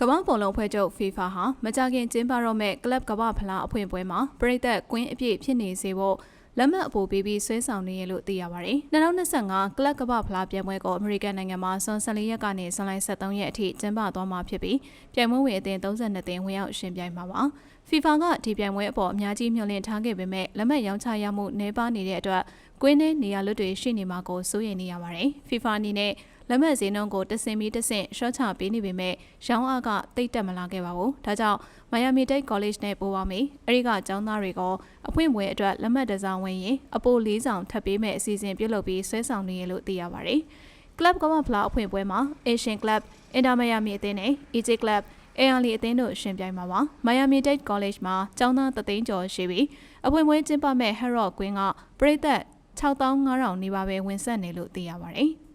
ကမ္ဘာဘောလုံးဖွဲ့ချုပ် FIFA ဟာမကြခင်ကျင်းပတော့မဲ့ကလပ်ကမ္ဘာဖလားအဖွင့်ပွဲမှာပြည်သက်ကွင်းအပြည့်ဖြစ်နေစေဖို့လက်မှတ်အပိုပေးပြီးဆွဲဆောင်နေရလို့သိရပါတယ်။2025ကလပ်ကမ္ဘာဖလားပြိုင်ပွဲကိုအမေရိကန်နိုင်ငံမှာဇွန်14ရက်ကနေဇွန်လ23ရက်အထိကျင်းပသွားမှာဖြစ်ပြီးပြိုင်ပွဲဝင်အသင်း32သင်းဝင်ရောက်ရှင်ပြိုင်မှာပါ။ FIFA ကဒီပြိုင်ပွဲအပေါ်အများကြီးမျှော်လင့်ထားခဲ့ပေမဲ့လက်မှတ်ရောင်းချရမှုနှဲပါနေတဲ့အတွက်ကွင်းထဲနေရာလွတ်တွေရှိနေမှာကိုစိုးရိမ်နေရပါတယ်။ FIFA အနေနဲ့ လက်မှတ်ဈေးနှုန်းကိုတဆင်ပြီးတဆင့်ရှော့ချပေးနေပေမဲ့ရောင်းအားကတိတ်တက်မလာခဲ့ပါဘူး။ဒါကြောင့် Miami Dade College နဲ့ပိုးပါမယ်။အဲဒီကကျောင်းသားတွေကိုအဖွင့်ပွဲအတွက်လက်မှတ်တစားဝင်ရင်အပို၄ဆောင်ထပ်ပေးမဲ့အစီအစဉ်ပြုလုပ်ပြီးဆွဲဆောင်နေရလို့သိရပါတယ်။ Club ကမ္ဘာဖလားအဖွင့်ပွဲမှာ Asian Club, Inter Miami အသင်းနဲ့ Egypt Club အဲယာလီအသင်းတို့ရှင်ပြိုင်မှာပါ။ Miami Dade College မှာကျောင်းသားသသိန်းကျော်ရှိပြီးအဖွင့်ပွဲကျင်းပမဲ့ Harold Quinn ကပြည်သက်6500နီးပါးပဲဝင်ဆက်နေလို့သိရပါတယ်။